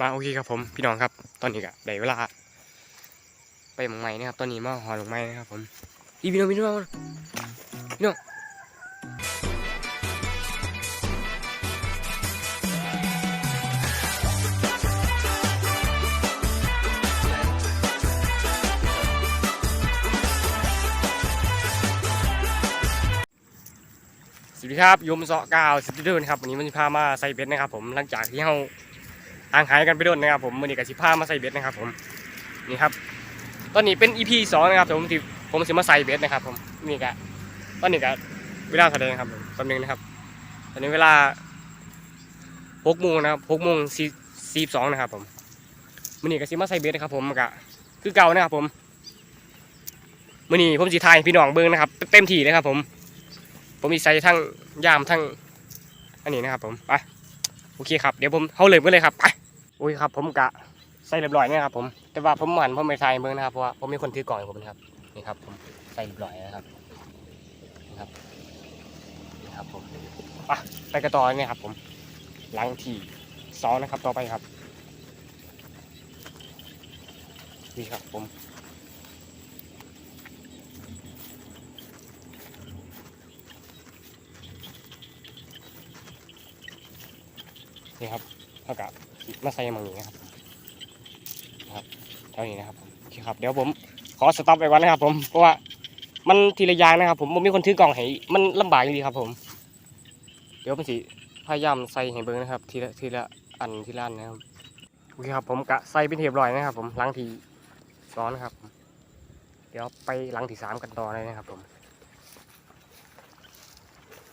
มาโอเคครับผมพี่น้องครับ ตอนนี้ก็ได้เวลา ไปหมองไม้นะครับ ตอนนี้มาหอหลงไม้นะครับผมพี่พี่น้องพี่น้องพี่น้องสวัสดีครับยมเสาะกาวสิบเดือนครับวันนี้มันจะพามาใส่เบ็ดนะครับผมหลังจากที่เรา ห่างหายกันไปโดนนะครับผมวันนี้ก็สิพามาใส่เบ็ดนะครับผมนี่ครับ ตอนนี้เป็น EP สองนะครับผมที่ผมสิมาใส่เบ็ดนะครับ ผมนี่ก็ตอนนี้ก็เวลาแสดงครับผมแป๊บนึงนะครับ ตอนนี้เวลาหกโมงนะครับหกโมงสี่สี่สองนะครับ ผมวันนี้ก็สิมาใส่เบ็ดนะครับ ผมก็คือเก่านะครับ ผมวันนี้ผมสิทายพี่น้องเบิ้งนะครับ เต็มที่นะครับผม ผมมีใส่ทั้งยามทั้งอันนี้นะครับ ผมไปโอเคครับเดี๋ยวผมเข้าเลยกันเลยครับไป อุ้ยครับผมกะใส่เรียบร้อยเนี่ยครับผมแต่ว่าผมหมันผมไม่ใส่เบิ้งนะครับเพราะว่าผมมีคนถือกล่องให้ผมนะครับนี่ครับผมใส่เรียบร้อยนะครับนี่ครับนี่ครับผมไปไปกันต่อเนี่ยครับ ผมหลังที่สองนะครับต่อไปครับนี่ครับผมนี่ครับเท่ากับ มาใส่หมังนี้นะครับนะครับเท่านี้นะครับผมโอเคครับเดี๋ยวผมขอสต็อปไปก่อนนะครับ ผมเพราะว่ามันทีละอย่างนะครับ ผมผมมีคนถือกล่องให้มันลำบากจริงๆครับผม เดี๋ยวผมสิพยายามใส่ให้เบิ้งนะครับ ทีละทีละอันทีละอันนะครับโอเคครับผมกะใส่เป็นเทียบร้อยนะครับ ผมหลังที่สอนครับ เดี๋ยวไปหลังที่สามกันต่อเลยนะครับ ผม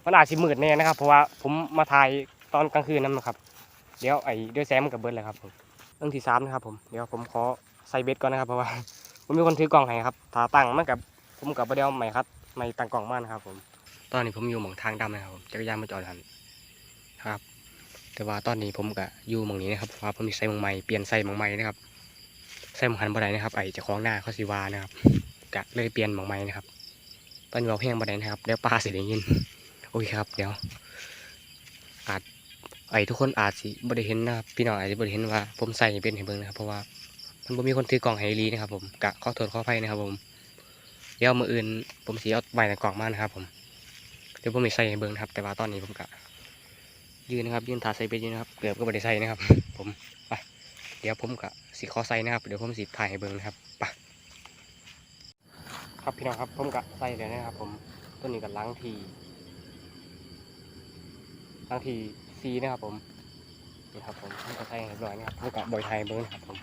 มันอาจสิมืดแน่นะครับ เพราะว่าผมมาถ่ายตอนกลางคืนนั่นนะครับ เดี๋ยวไอ้ด้วยแซมมันกับเบิร์ดเลยครับผมเรื่องที่สามนะครับผมเดี๋ยวผมขอใส่เบ็ดก่อนนะครับเพราะว่าผมมีคนถือกล่องให้ครับถ้าตั้งมันกับผมกับประเดี๋ยวใหม่ครับไม่ตั้งกล่องมากนะครับผม ตอนนี้ผมอยู่หมองทางดำนะครับผมจักรยานมาจอดหันครับ แต่ว่าตอนนี้ผมกับอยู่หมองนี้นะครับเพราะผมมีใส่หมองใหม่เปลี่ยนใส่หมองใหม่นะครับใส่หมองหันบันไดนะครับไอ้เจะคล้าของหน้าเขาสิวานะครับกะเลยเปลี่ยนหมองใหม่นะครับ ตอนนี้เราเพียงบันไดนะครับเดี๋ยวปลาเสียได้ยินโอเคครับ เดี๋ยวอาจ ไอ้ทุกคนอาจสิบ่ได้เห็นนะครับพี่น้องอาจจะบ่ได้เห็นว่า ผมใส่เป็นให้เบิ่งนะครับเพราะว่ามันบ่มีคนถือกล่องให้อีนะครับ ผมกะขอโทษขออภัยนะครับ ผมเดี๋ยวมืออื่น ผมสิเอาใบในกล่องมานะครับ ผมเดี๋ยวผมสิใส่ให้เบิ่งนะครับ แต่ว่าตอนนี้ผมกะยืนนะครับยืนถ่าใส่เป็นยู่นะครับเกือบก็บ่ได้ใส่นะครับ ผมไปเดี๋ยวผมกะสิขอใส่นะครับเดี๋ยวผมสิถ่ายให้เบิ่งนะครับไปครับพี่น้องครับผมกะใส่แล้วนะครับ ผมตัวนี้กับล้างทีล้างที ซีนะครับผมนี่ครับผมก็ใส่ให้เรียบร้อยนะครับก็บอยไทยเบิ้งนะครับผม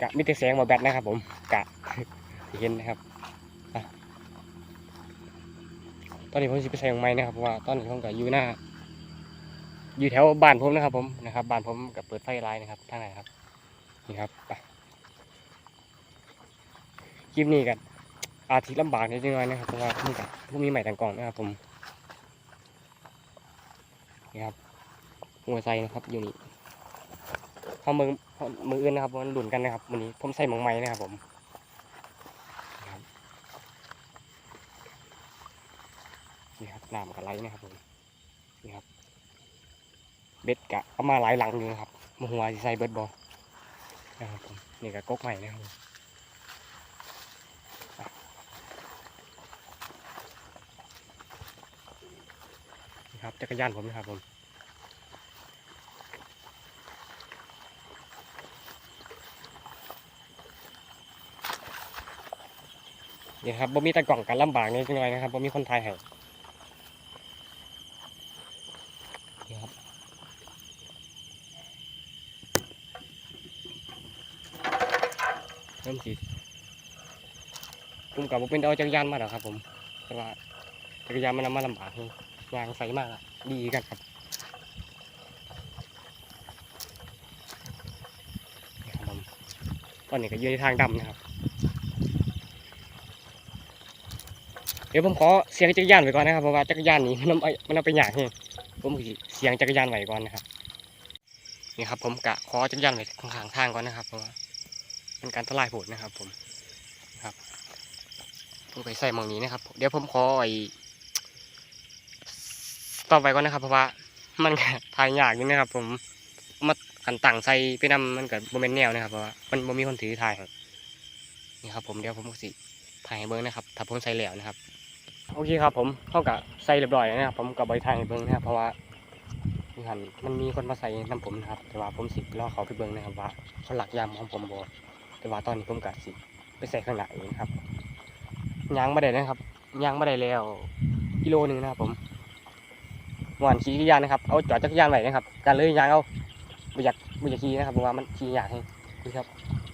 กะมิเตแสงมาแบตนะครับ ผมกะเห็นนะครับตอนนี้ผมจะไปใส่ของไม้นะครับเพราะว่าตอนนี้ผมก็อยู่หน้า อยู่แถวบ้านผมนะครับ ผมนะครับบ้านผมกับเปิดไฟไลน์นะครับทางไหนครับนี่ครับไปคลิปนี้กันอาทิตย์ลำบากนิดหน่อยนะครับเพราะว่าผมกับผมมีใหม่ต่างกล่องนะครับผม ครับหัวไซนะครับอยู่นี่เขามือมืออื่นนะครับมันหลุนกันนะครับวันนี้ผมใส่หมองไม้นะครับผมนี่ครับน้ำกับไหลนะครับผมนี่ครับ เบ็ดกะเอามาหลายหลังอยู่นะครับมาหัวใส่เบ็ดบอนะครับผมนี่กะกกใหม่นะครับผมอะ นี่ครับ จักรยานผมนะครับผมนี่ครับบ่มีตะกล่องกันลำบากนิดหน่อยนะครับบ่มีคนไทยให้นี่ครับเริ่มสิผมกับผมเป็นเอาจักรยานมาหรอครับผมแต่ว่าจักรยานมันนำมาลำบากนี่ยางใสมากอะดีกันครับตอนนี้ก็อยู่ในทางดำนะครับ เดี๋ยวผมขอเสียงจักรยานไว้ก่อนนะครับเพราะว่าจักรยานนี้มันเอามันเอาไปหยากนี่ผมเสียงจักรยานไว้ก่อนนะครับนี่ครับ ผมกะขอจักรยานไว้ข้างทางก่อนนะครับ เพราะว่าเป็นการทลายโหดนะครับ ผมนะครับผมไปใส่มองนี้นะครับ เดี๋ยวผมขอไอ้ ต่อไปก่อนนะครับ เพราะว่ามันถ่ายยากอยู่นะครับ ผมมาขันตั้งใส่ไปนำมันกับโมเมนแนวนะครับเพราะว่ามันบ่มีคนถือถ่ายนี่ครับผมเดี๋ยวผมสิถ่ายให้เบิ้งนะครับถ้าผมใส่แล้วนะครับ โอเคครับ ผมเข้ากับใส่เรียบร้อยนะครับ ผมกับใบถ่ายให้เบิ้งนะครับเพราะว่านี่ครับมันมีคนมาใส่น้ำผมนะครับ แต่ว่าผมสิรอเขาไปเบิ้งนะครับว่าเขาหลักยามของผมบ่แต่ว่าตอนนี้ผมกับสิไปใส่ข้างหน้าเองนะครับยางไม่ได้นะครับยางไม่ได้แล้วกิโลหนึ่งนะครับผม หวานขี่จักรยานนะครับเอาจอดจักรยานไว้นะครับการเลยยางเอาไม่อยากไม่อยากขี่นะครับเพราะว่ามันขี่ยากให้นี่ครับ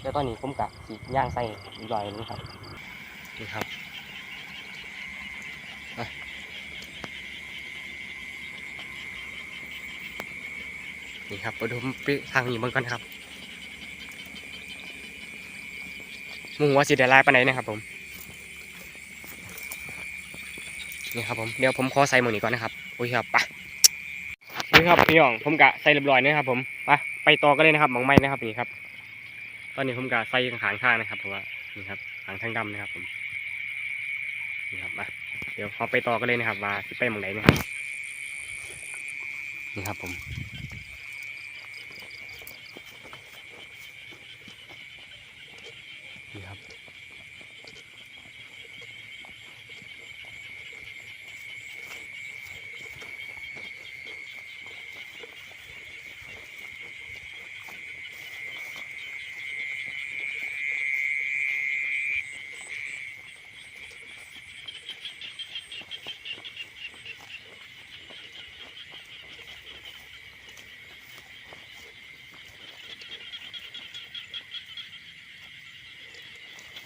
แล้วตอนนี้ผมกับสิย่างใส่เรียบร้อยนะครับนี่ครับนี่ครับไปดูไปทางนี้มันก่อนครับมึงว่าสิได้ลายปไหนนะครับผมนี่ครับผมเดี๋ยวผมขอใส่หมวกนี้ก่อนนะครับ โอเคครับไปนี่ครับพี่น้องผมกะใส่เรียบร้อยนะครับ ผมไปไปต่อก็เลยนะครับมองไม้นะครับนี่ครับ ตอนนี้ผมกะใส่ขางข้างนะครับเพราะว่านี่ครับขางทางดำนะครับ ผมนี่ครับมาเดี๋ยวเราไปต่อกันเลยนะครับ ว่าไปมองไหนนะครับนี่ครับผม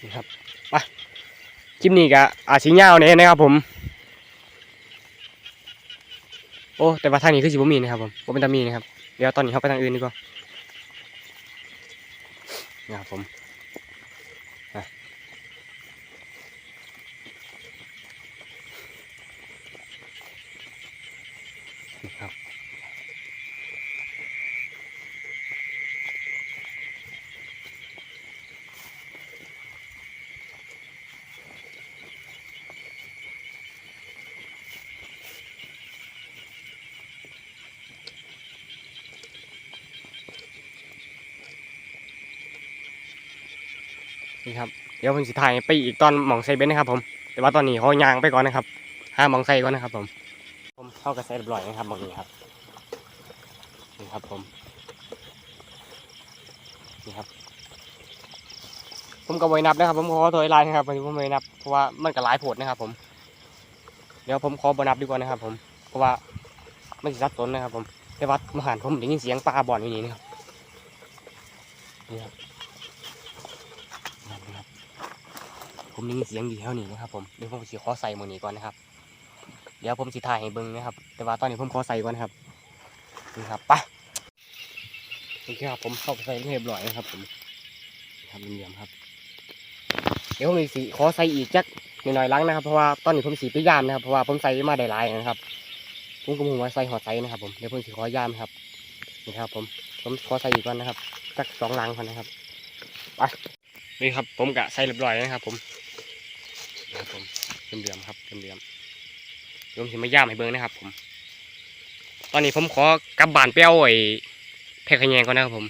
นี่ครับไปคลิปนี้ก็อาจสิยาวเนี่ยนะครับผม โอ้แต่ว่าทางนี้คือสิบมีนะครับผมผมเป็นตามีนะครับ เดี๋ยวตอนนี้เขาไปทางอื่นดีกว่านะครับผม นี่ครับเดี๋ยวผมสิถ่ายไปอีกตอนหมองไซเบนนะครับผมแต่ว่าตอนนี้เขายางไปก่อนนะครับห้าหมองไซก่อนนะครับ ผม ผมเข้ากระแสเรียบร้อยนะครับมองนี้ครับนี่ครับผมนี่ครับ ผมก็ไว้นับนะครับ ผมขอตัวไลน์นะครับวันนี้ผมไว้นับเพราะว่ามันก็หลายโผดนะครับ ผม เดี๋ยวผมขอบนับดีกว่านะครับ ผมเพราะว่ามันสิซับซ้นนะครับ ผมแต่ว่ามหันผมได้ยินเสียงปลาบ่อนอยู่นี่นะครับนี่ครับ ผมได้ยินเสียงอยู่แถวนี้นะครับผมเดี๋ยวผมสิขอใส่หมวกนี้ก่อนนะครับ เดี๋ยวผมสิถ่ายให้เบิ่งนะครับ แต่ว่าตอนนี้ผมขอใส่ก่อนนะครับนี่ครับไปโอเคครับผมเข้าไปใส่เรียบร้อยนะครับ ผมทำเป็นเหลี่ยมครับ เดี๋ยวผมสิขอใส่อีกจักหน่อยๆหลังนะครับเพราะว่าตอนนี้ผมสีไปยามนะครับเพราะว่าผมใส่มาได้หลายนะครับผมก็มุ่งว่าใส่หอดใส่นะครับ ผมเดี๋ยวผมสิขอยามครับนี่ครับ ผมผมขอใส่อีกก่อนนะครับจักสองลังก่อนนะครับไปนี่ครับผมกะใส่เรียบร้อยนะครับ ผม นะครับผมเรียมๆครับเรียมๆเดี๋ยวผมจะมาย่ามให้เบิ้งนะครับ ผม ตอนนี้ผมขอกลับบ้านไปเอาไอ้แพรขยงก่อนนะครับผม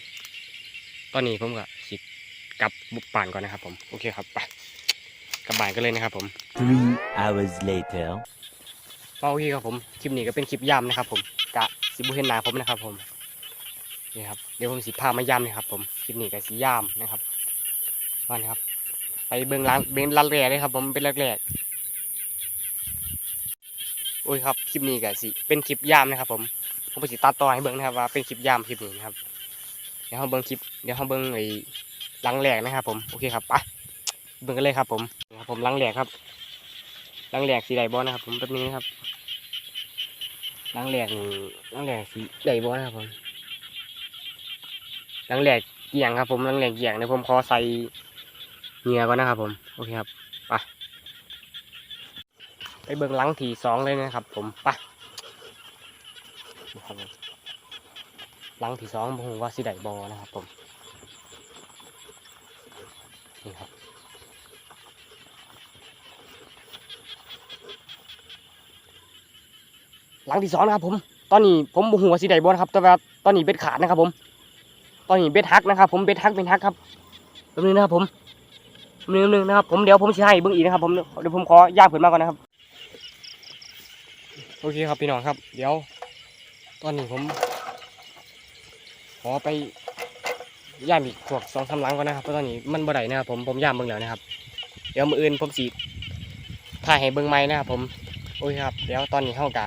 ตอนนี้ผมก็สิกลับบุกป่านก่อนนะครับ ผมโอเคครับไปกลับบ้านกันเลยนะครับ ผม Three hours later. ก็โอเคครับผมคลิปนี้ก็เป็นคลิปย่ำนะครับ ผมกะสิบุเห็นหนาผมนะครับ ผมนี่ครับเดี๋ยวผมสิพามาย่ำนะครับ ผมคลิปนี้ก็สิย่ำนะครับมานะครับ ไปเบิ้งร้านเบิ้งร้านแรกเลยครับ ผมเป็นแรกแรกๆโอ้ยครับคลิปนี้ก็สิเป็นคลิปย่ำนะครับผมผมไปสิตัดต่อให้เบิ้งนะครับว่าเป็นคลิปย่ำคลิปนี้นะครับเดี๋ยวเราเบิ้งคลิปเดี๋ยวเราเบิ้งไอ้ลังแรกนะครับ ผมโอเคครับไปเบิ้งกันเลยครับ ผมครับผมลังแรกครับลังแรกสีไดบอลนะครับ ผมแบบนี้นะครับลังแหลกลังแหลกสีใหญ่บ่นะครับผมลังแหลกเกี่ยงครับ ผมลังแหลกเกี่ยงเดี๋ยวผมขอใส่ เหงื่อก่อนนะครับผมโอเคครับไปไปเบิ่งหลังทีสองเลยนะครับ ผมไปหลังทีสองผมว่าสีใดบอนะครับผมนี่ครับหลังที่สองนะครับผม ตอนนี้ผมบ่หัวาสีใดบอลครับ แต่ว่าตอนนี้เป็นขาดนะครับผม ตอนนี้เบ็ดฮักนะครับผม เบ็ดฮักเป็นฮักครับแป๊บนึงนะครับผม นึงนึงนะครับผมเดี๋ยวผมจะให้เบิ้งอีกนะครับผมเดี๋ยวผมขอย่างเผื่นมาก่อนนะครับ โอเคครับพี่น้องครับ เดี๋ยว ตอนนี้ผม ขอไปย่ามอีกพวกสองสาหลังก่อนนะครับเพราะตอนนี้มันบ่ได้นะครับผมผมย่ามเบิ่งแล้วนะครับ เดี๋ยวมืออื่นผมสีถ่ายให้เบิ่งใหม่นะครับผมโอเคครับเดี๋ยวตอนนี้เฮากะ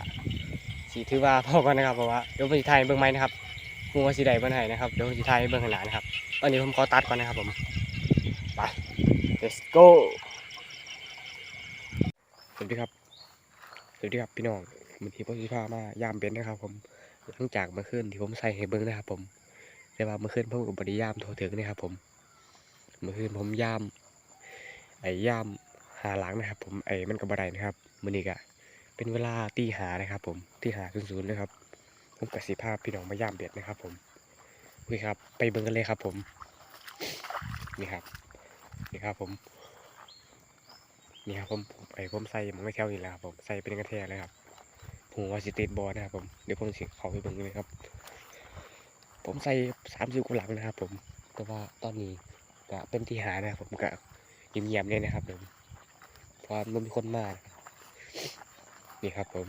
สีถือว่าพอก่อนนะครับเพราะว่าเดี๋ยวผมสิถ่ายเบิ่งใหม่นะครับมูว่าสีใดเบิ่งให้นะครับเดี๋ยวผมสิถ่ายเบิ่งข้างหน้านะครับตอนนี้ผมขอตัดก่อนนะครับผมไป let's go สวัสดีครับ สวัสดีครับพี่น้องมันที่ผมสิพามายามเบนนะครับ ผมหลังจากเมื่อคืนที่ผมใส่ให้เบิ่งนะครับ ผมแต่ว่าเมื่อคืนผมกับบริยามโทรถึงนะครับ ผม เมื่อคืนผมยาม ไอ้ยามหาหลังนะครับ ผมไอ้มันกับบไดนะครับมื้อนี้ก็เป็นเวลาตีหานะครับ ผมตีหาศูนย์ๆนะครับ ผมกับสีภาพพี่น้องมายามเบ็ดนะครับ ผมโอเครับ ไปเบิ่งกันเลยครับ ผมนี่ครับ นี่ครับผม นี่ครับผมไอ้ผมใส่มันไม่แค่นี้แหล้วครับผมใส่เป็นกระเทียเลยครับผมว่าสิติดบอลนะครับผมเดี๋ยวผมสิเขาไปเบิ่งเลยครับ ผมใส่สามสิบกว่าหลังนะครับ ผมแต่ว่าตอนนี้ก็เป็นที่หานะครับผมก็เงียบๆเลยนะครับผมเพราะมันมีคนมากนี่ครับผม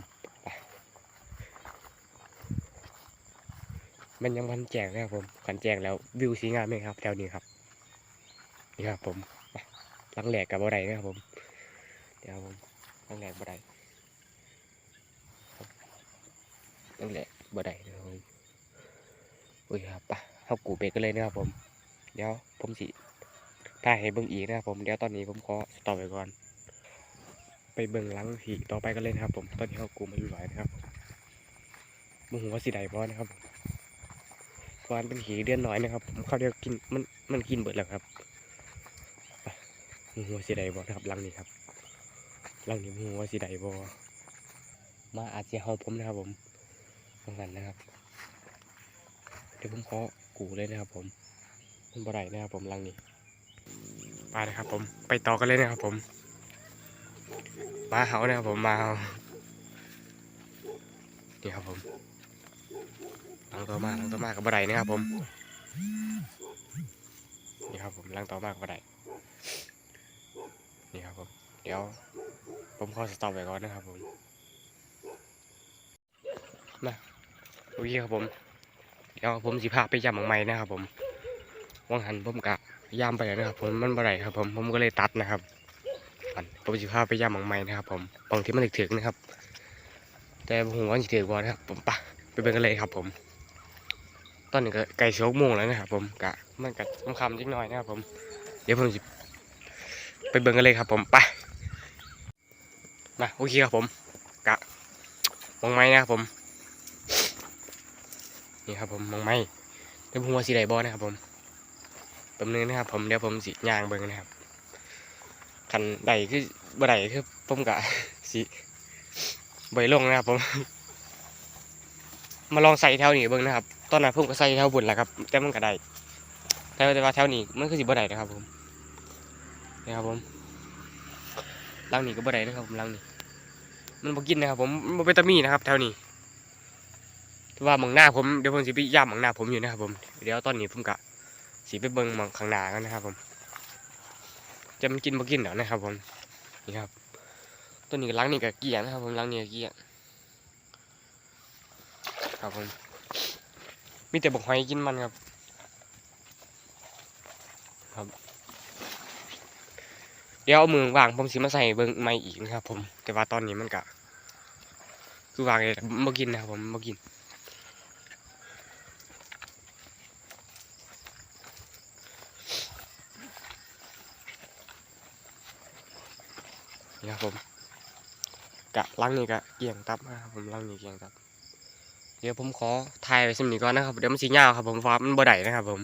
มันยังวันแจงนะครับผมขันแจงแล้ววิวสีงามไหมครับแถวนี้ครับ นี่ครับผม ลังแหลกกับบ่ไดนะครับผม เดี๋ยวผมลังแหลกบ่ไดลังแหลกบ่ไดนะครับผมอุ้ยครับปะเข้ากูเบรกกันเลยนะครับผม เดี๋ยวผมสิถ่ายให้เบิ่งอีกนะครับผมเดี๋ยวตอนนี้ผมขอต็อไว้ก่อน ไปเบิ่งหลังทีต่อไปกันเลยนะครับ ผมตอนนี้เข้ากูมาอยู่หลายนะครับมึงหัวาสีใดบอนะครับเพรานเป็นหีเดือนน้อยนะครับผมเข้าเดียวกินมันมันกินเบิดแล้วครับ หัวสีใดบอนะครับลังนี้ครับลังนี้มึงหัวสีใดบอมาอาจจะเฮาผมนะครับผมตรงนั้นนะครับ เดี๋ยวผมขอกูเลยนะครับ ผมมันบ่ได้นะครับ ผมลังนี้มาเลยครับ ผมไปต่อกันเลยนะครับ ผมมาเขานะครับผมมาเขานี่ครับผมลังต่อมาลังต่อมากับบ่ได้นะครับ ผมนี่ครับผมลังต่อมากับบ่ได้ นี่ครับผมเดี๋ยวผมขอสต็อปไว้ก่อนนะครับผมมาโอเคครับผม เดี๋ยวผมสิพาไปยำของไม้นะครับผมวังหันผมกะย่ำไปแล้วนะครับ ผมมันบ่ได้ครับ ผมผมก็เลยตัดนะครับผมสิพาไปย่ำของไม้นะครับ ผมบางที่มันถึกๆนะครับ แต่ผมว่าสิถึกบ่นะครับ ผมปะไปเบิ่งกันเลยครับ ผม ตอนนี้ก็ไก่ชั่วโมงแล้วนะครับ ผมกะมันกะคำๆนิดหน่อยนะครับ ผมเดี๋ยวผมสิ ไปเบิ่งกันเลยครับผมไปมาโอเคครับผมกะวางไม้นะครับผม นี่ครับผมมองไม่เดี๋ยวผมว่าสีไดบอนะครับผมแป๊บนึงนะครับ ผมเดี๋ยวผมสิย่างเบิ่งนะครับคันใดคือบ่ใดคือผมกะสิใบลงนะครับผม มาลองใส่แถวนี้เบิ่งนะครับ ตอนนั้นผมก็ใส่แถวบนแหละครับ แต่มันก็ได้แต่ว่าแต่ว่าแถวนี้มันคือสิบ่ได้นะครับผม นี่ครับผมลังนี้ก็บ่ได้นะครับผมลังนี้มันบ่กินนะครับผมมันบ่เป็นตามีนะครับแถวนี้ว่าหมองหน้าผมเดี๋ยวผมสิไปย่ำหมองหน้าผมอยู่นะครับผมเดี๋ยวตอนนี้ผมกะสีไปเบิ่งหมองข้างหน้ากันนะครับผม จะมันกินบ่กินเดี๋ยวนะครับผมนี่ครับตัวนี้ก็ล้างนี่กับเกียนะครับผมล้างนี่กับเกียครับผมมีแต่บกหอยกินมันครับ ครับ เดี๋ยวเอามือวางผมสิมาใส่เบิ่งไม้อีกนะครับผม แต่ว่าตอนนี้มันกะคือวางเลยบ่กินนะครับผมบ่กิน นี่ครับผม กะลังนี่กะเกี่ยงตับนะครับผมลังนี่เกี่ยงตับ เดี๋ยวผมขอถ่ายไปสิมนี้ก่อนนะครับ เดี๋ยวมันสียาครับผมฟ้ามันบ่ได้นะครับผม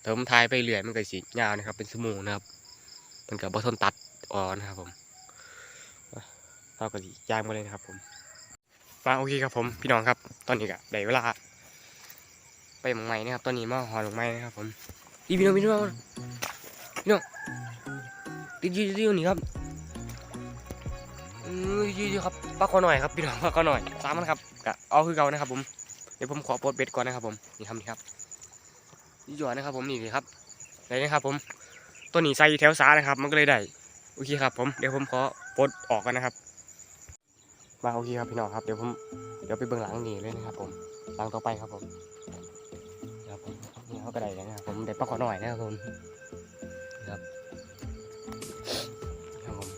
แต่ผมถ่ายไปเรื่อยมันก็สียานะครับ เป็นชั่วโมงนะครับ มันก็บ่ทนตัดอ่อนนะครับผมเราก็สิย่างมาเลยนะครับผมมาโอเคครับผมพี่น้องครับ ตอนนี้ก็ได้เวลา ไปหมองไม้นะครับ ตอนนี้มาหอหมองไม้นะครับผมอีพี่น้องพี่น้องพี่น้องติดยืดยืดนี่ครับอือยืดครับปลาคอหน่อยครับพี่น้องปลาคอหน่อยสามมันครับกะเอาคือเก่านะครับผมเดี๋ยวผมขอปลดเบ็ดก่อนนะครับผมนี่ครับนี่ครับยี่หยอนะครับผมนี่นี่ครับได้นะครับผม ตัวนี้ใส่แถวซ้ายนะครับ มันก็เลยได้โอเคครับ ผมเดี๋ยวผมขอปลดออกกันนะครับ มาโอเคครับพี่น้องครับเดี๋ยวผมเดี๋ยวไปเบื้องหลังนี่เลยนะครับ ผมหลังต่อไปครับผมครับผมนี่เขาก็ได้แล้วนะครับผมเด็ดปลาขอหน่อยนะครับผมครับครับผม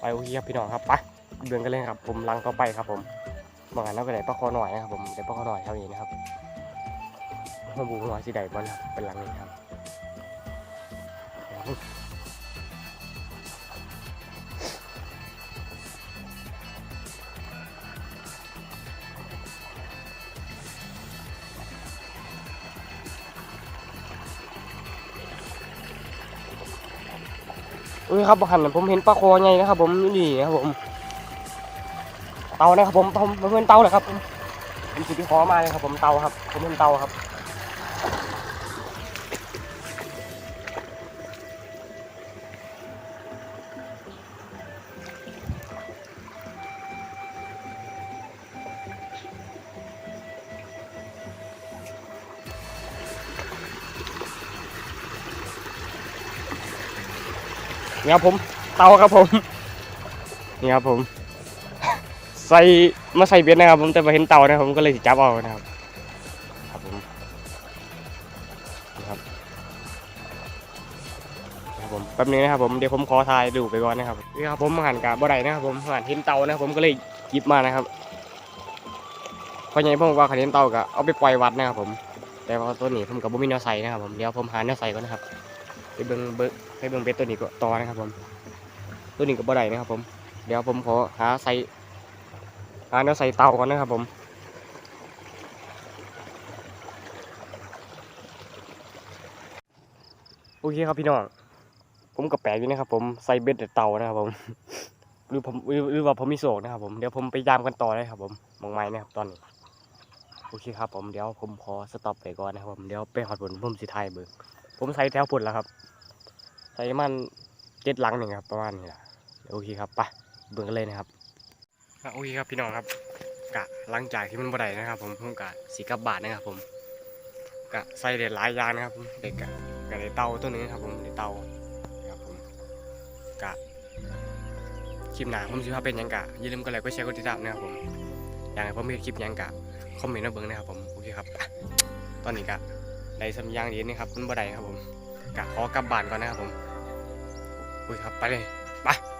ไปโอเคครับพี่น้องครับไปเดินกันเลยครับ ผมลังต่อไปครับ ผมบางอันเราก็ได้ปลาขอหน่อยนะครับผมได้ปลาขอหน่อยเท่านี้นะครับ มาบูหัวสีใดบอลครับเป็นหลังนี้ครับเอ้ยครับหันผมเห็นปลาคอไงนะครับ ผมนี่ครับผม เตานะครับผมผมเห็นเตาเลยครับผมผมสิที่คอมาเลยครับ ผมเตาครับ ผมเห็นเตาครับ นี่ครับผมเตาครับผมนี่ครับผม ใส่มาใส่เบ็ดนะครับ ผมแต่มาเห็นเตานะครับผมก็เลยจับเอานะครับ ครับผมนี่ครับครับผมแป๊บนึงนะครับผมเดี๋ยวผมขอถ่ายดูไปก่อนนะครับนี่ครับผมหันกับบ่ได้นะครับ ผมหันเห็นเตานะครับผมก็เลยหยิบมานะครับเพราะอย่างผมว่าขันเห็นเตาก็เอาไปปล่อยวัดนะครับผมแต่ว่าตัวนี้ผมกับบ่มีแนวใส่นะครับผมเดี๋ยวผมหาแนวใส่ก่อนนะครับ ไปเบิ่งเบิ่งไปเบิ่งเบ็ดตัวนี้ก็ต่อนะครับผมตัวนี้ก็บ่ได้นะครับ ผม เดี๋ยวผมขอหาใส่อ่าเดี๋ยวใส่เตาก่อนนะครับผมโอเคครับพี่น้องผมก็แปลกอยู่นะครับ ผมใส่เบ็ดแต่เตานะครับผมหรือผมหรือว่าผมมีโศกนะครับผมเดี๋ยวผมไปยามกันต่อเลยครับ ผมมองไม้นะครับตอนนี้โอเคครับผมเดี๋ยวผมขอสต็อปไปก่อนนะครับผมเดี๋ยวไปหอดผลผมสิไทายเบิกผมใส่แถวผลแล้วครับ ใส่มันเจ็ดหลังหนึ่งครับ ประมาณนี้แหละโอเคครับไปเบิ่งกันเลยนะครับโอเคครับพี่น้องครับกะหลังจากที่มันบ่ได้นะครับ ผมผมกะสีกับบาทนะครับ ผมกะใส่เด็ดหลายยางนะครับผมเด็กกะกะในเตาตัวนี้ครับ ผมในเตานะครับผมกะคลิปหนาผมสิว่าเป็นยังกะอย่าลืมกดไลค์กดแชร์กดติดตามนะครับผมอย่ากให้ผมมีคลิปยังกะคอมเมนต์มาเบิ่งนะครับผมโอเคครับตอนนี้กะได้สำอยางดีนี่ครับมันบ่ได้ครับผมกะขอกลับบ้านก่อนนะครับผม โอเคค